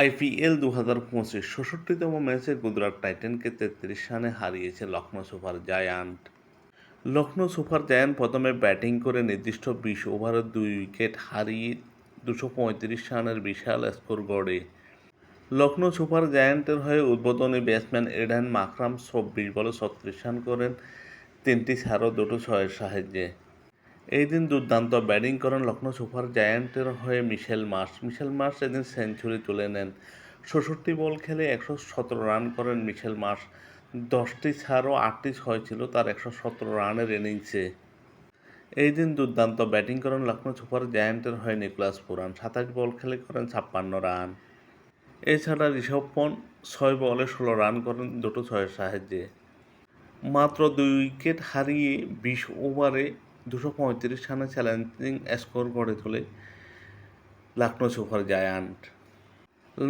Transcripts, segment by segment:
IPL দু হাজার পঁচিশ ষষট্টিতম ম্যাচে গুজরাট টাইটানকে তেত্রিশ রানে হারিয়েছে Lucknow super giant. Lucknow super giant প্রথমে ব্যাটিং করে নির্দিষ্ট বিশ ওভারে দুই উইকেট হারিয়ে দুশো পঁয়ত্রিশ রানের বিশাল স্কোর গড়ে। লখনৌ সুপার জায়ান্টের হয়ে উদ্বোধনী ব্যাটসম্যান এডেন মাকরাম চব্বিশ বলে ছত্রিশ রান করেন, তিনটি ছাড়ও দুটো ছয়ের সাহায্যে। এই দিন দুর্দান্ত ব্যাটিং করেন লখনৌ সুপার জায়ান্টের হয়ে মিশেল মার্স মিশেল মার্স এদিন সেঞ্চুরি তুলে নেন। ষষট্টি বল খেলে একশো সতেরো রান করেন মিশেল মার্স দশটি ছাড় ও আটটি ছয় ছিল তার একশো সতেরো রানের ইনিংসে। এই দিন দুর্দান্ত ব্যাটিং করেন লখনৌ সুপার জায়ান্টের হয়ে নিকোলাস পুরান। সাতাশ বল খেলে করেন ছাপ্পান্ন রান। এছাড়া ঋষভ পন্ট ছয় বলে ষোলো রান করেন দুটো ছয়ের সাহায্যে। মাত্র দুই উইকেট হারিয়ে বিশ ওভারে দুশো পঁয়ত্রিশ রানে চ্যালেঞ্জিং স্কোর গড়ে তোলে Lucknow super giant.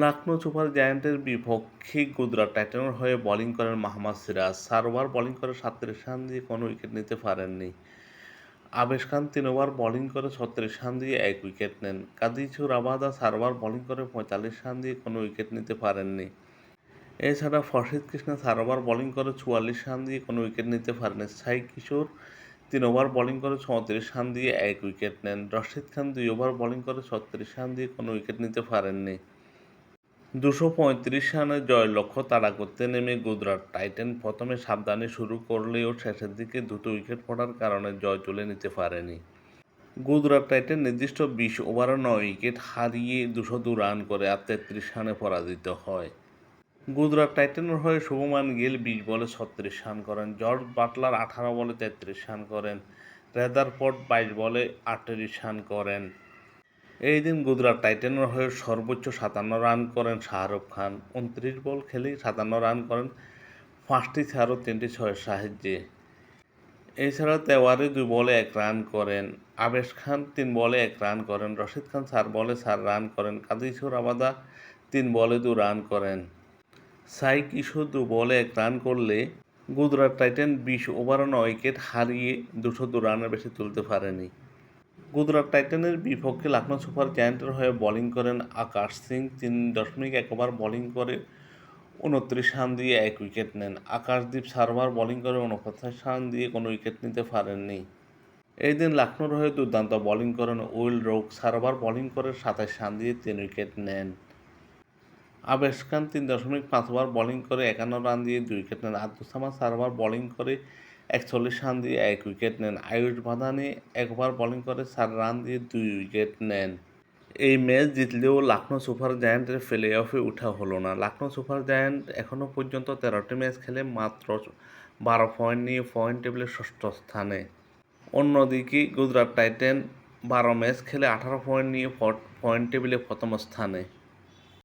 Lucknow super জায়ান্টের বিপক্ষে গুজরাট টাইটানের হয়ে বোলিং করেন মাহমদ সিরাজ। ওভার বোলিং করে সাতত্রিশ রান দিয়ে কোনো উইকেট নিতে পারেননি। আবেশ খান তিন ওভার বোলিং করে ছত্রিশ রান দিয়ে এক উইকেট নেন। কাদিচুর আবাদা ওভার বোলিং করে পঁয়তাল্লিশ রান দিয়ে কোনো উইকেট নিতে পারেননি। এছাড়া ফরশিদ কৃষ্ণ ওভার বোলিং করে চুয়াল্লিশ রান দিয়ে কোনো উইকেট নিতে পারেনি সাই কিশোর তিন ওভার বোলিং করে চৌত্রিশ রান দিয়ে এক উইকেট নেন। রশিদ খান দুই ওভার বোলিং করে ছত্রিশ রান দিয়ে কোনো উইকেট নিতে পারেননি। দুশো পঁয়ত্রিশ রানের জয় লক্ষ্য তাড়া করতে নেমে গুজরাট টাইটেন প্রথমে সাবধানে শুরু করলেও শেষের দিকে দুটো উইকেট পড়ার কারণে জয় তুলে নিতে পারেনি। গুজরাট টাইটেন নির্দিষ্ট বিশ ওভারে নয় উইকেট হারিয়ে দুশো দু রান করে আর তেত্রিশ রানে পরাজিত হয়। গুজরাট টাইটানের হয়ে শুভমান গিল বিশ বলে ছত্রিশ রান করেন। জর্জ বাটলার আঠারো বলে তেত্রিশ রান করেন। রেদারফোর্ড বাইশ বলে আটত্রিশ রান করেন। এই দিন গুজরাট টাইটানের হয়ে সর্বোচ্চ সাতান্ন রান করেন শাহরুখ খান। উনত্রিশ বল খেলেই সাতান্ন রান করেন পাঁচটি ছাড়ও তিনটি ছয়ের সাহায্যে। এছাড়া তেওয়ারি দুই বলে এক রান করেন। আবেশ খান তিন বলে এক রান করেন। রশিদ খান চার বলে চার রান করেন। কাদিসুর আবাদা তিন বলে দু রান করেন। সাই কিশোর বলে এক রান করলে গুজরাট টাইটান বিশ ওভারে নয় উইকেট হারিয়ে দুশো দু রানের বেশি তুলতে পারেনি। গুজরাট টাইটানের বিপক্ষে লখনৌ সুপার জায়ান্টের হয়ে বোলিং করেন আকাশ সিং। তিন দশমিক এক ওভার বোলিং করে উনত্রিশ রান দিয়ে এক উইকেট নেন। আকাশদীপ সার্ভার বোলিং করে উনপঞ্চাশ রান দিয়ে কোনো উইকেট নিতে পারেননি। এই দিন লখনৌর হয়ে দুর্দান্ত বোলিং করেন উইল রোক। সার্ভার বোলিং করে সাতাশ রান দিয়ে তিন উইকেট নেন। আবেশ খান তিন দশমিক পাঁচ ওভার বোলিং করে একান্ন রান দিয়ে দুই উইকেট নেন। আব্দুল সামাদ সার্ভার বোলিং করে একচল্লিশ রান দিয়ে এক উইকেট নেন। আয়ুষ বাদানি এক ওভার বোলিং করে চার রান দিয়ে দুই উইকেট নেন। এই ম্যাচ জিতলেও লখনৌ সুপার জায়ান্টের প্লে অফে উঠা হলো না। লখনৌ সুপার জায়ান্ট এখনও পর্যন্ত তেরোটি ম্যাচ খেলে মাত্র বারো পয়েন্ট নিয়ে পয়েন্ট টেবিলের ষষ্ঠ স্থানে। অন্যদিকে গুজরাট টাইটেন বারো ম্যাচ খেলে আঠারো পয়েন্ট নিয়ে পয়েন্ট টেবিলে প্রথম স্থানে।